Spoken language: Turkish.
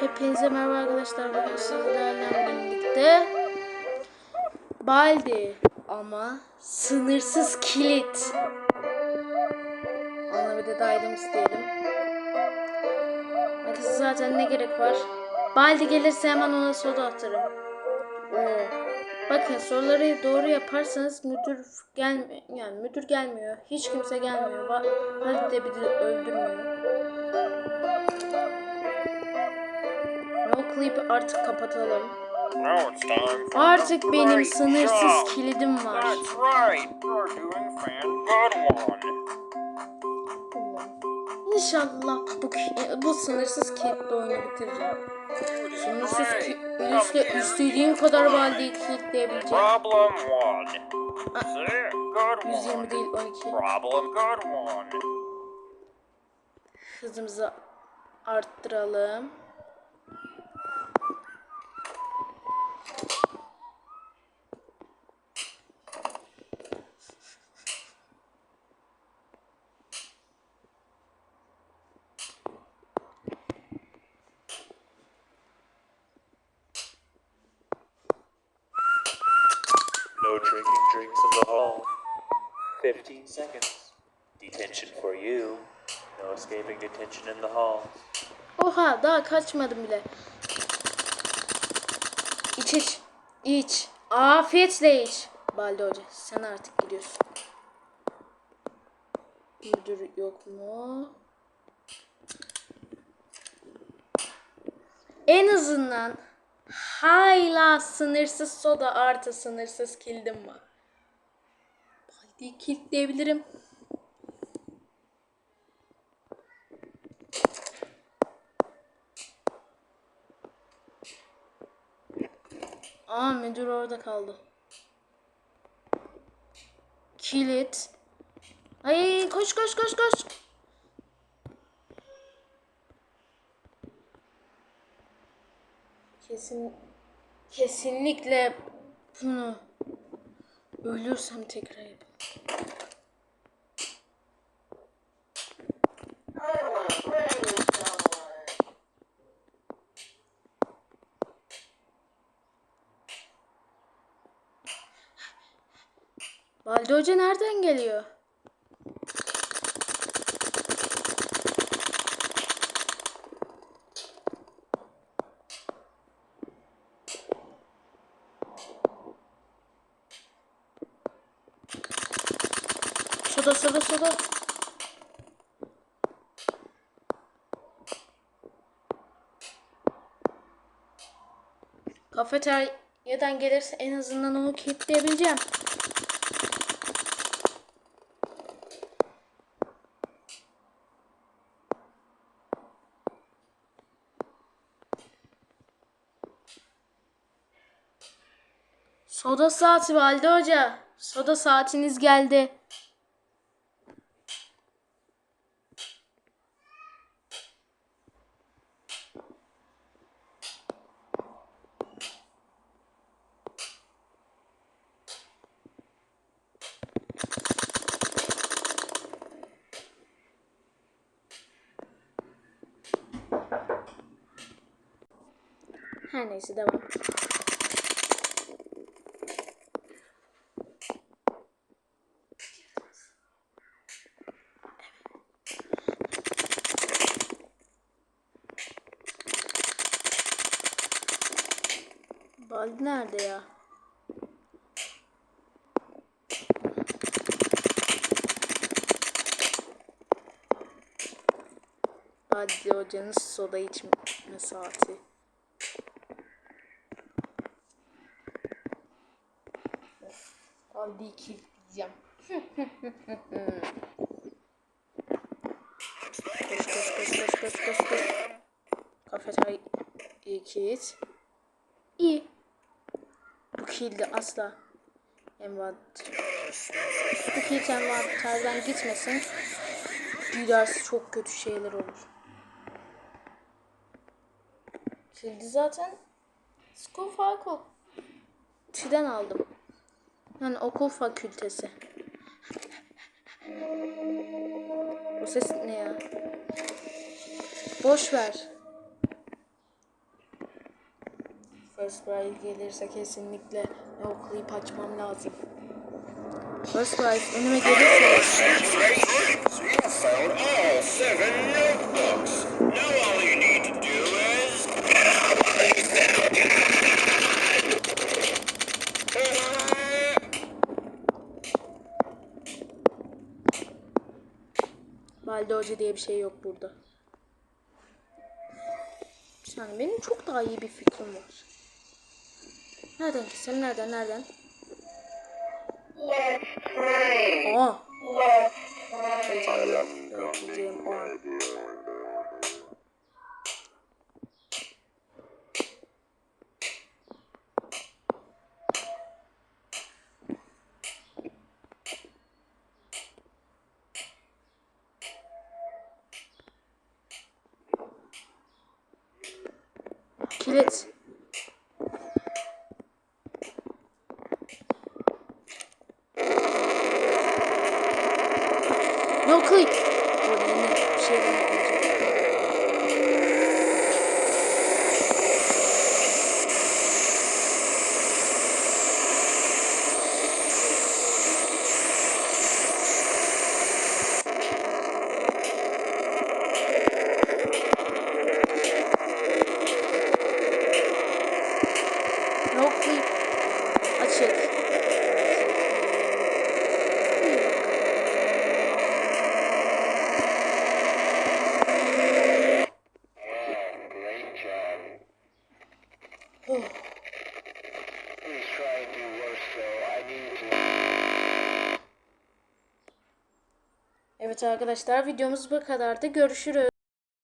Hepinize merhaba arkadaşlar. Bugün sizlerle birlikte Baldi ama sınırsız kilit. Ona bir de daydım diyelim. Bakın zaten ne gerek var? Baldi gelirse hemen ona soda atarım. Oo. Bakın soruları doğru yaparsanız müdür gelmiyor. Yani müdür gelmiyor. Hiç kimse gelmiyor. Baldi de bizi öldürmüyor. No clip artık kapatalım. Artık benim sınırsız kilidim var. İnşallah bu ki- bu sınırsız kilitle oyunu bitireceğim. Sınırsız Great. kilitle istediğim kadar baldeyi kilitleyebileceğim. Problem one. See? Good 120 one. değil 12. Problem good one. Hızımızı arttıralım. Drinking drinks in the hall. 15 seconds. Detention for you. No escaping detention in the hall. Oha daha kaçmadım bile. İç iç. İç. Afiyetle iç. Balde Hoca sen artık gidiyorsun. Müdür yok mu? En azından hala sınırsız soda artı sınırsız kildim var. Baldeyi kilitleyebilirim. Aa müdür orada kaldı. Kilit. Ay koş koş koş koş. Kesin kesinlikle bunu ölürsem tekrar yapalım. Balde Hoca nereden geliyor? Soda soda soda. Kafeteryadan gelirse en azından onu kilitleyebileceğim. Soda saati Valide Hoca. Soda saatiniz geldi. Her neyse devam. Baldi nerede ya? Baldi hocanın soda içme saati. Baldi'yi kilitleyeceğim. koş koş koş koş koş koş koş. Kafeterya kilit. İyi. Bu kilidi asla envanter. Bu kilit envanterden gitmesin. Giderse çok kötü şeyler olur. Kilidi zaten School Faculty'den aldım. Yani okul fakültesi. Bu ses ne ya? Boş ver. First Prize gelirse kesinlikle clip açmam lazım. First Prize önüme gelirse Balde Hoca diye bir şey yok burada. Yani benim çok daha iyi bir fikrim var. Nereden ki? Sen nereden? Nereden? Aa. Heyecanlı. Öğreteceğim o an. Kilit. No click. Need to. Evet arkadaşlar videomuz bu kadardı. Görüşürüz.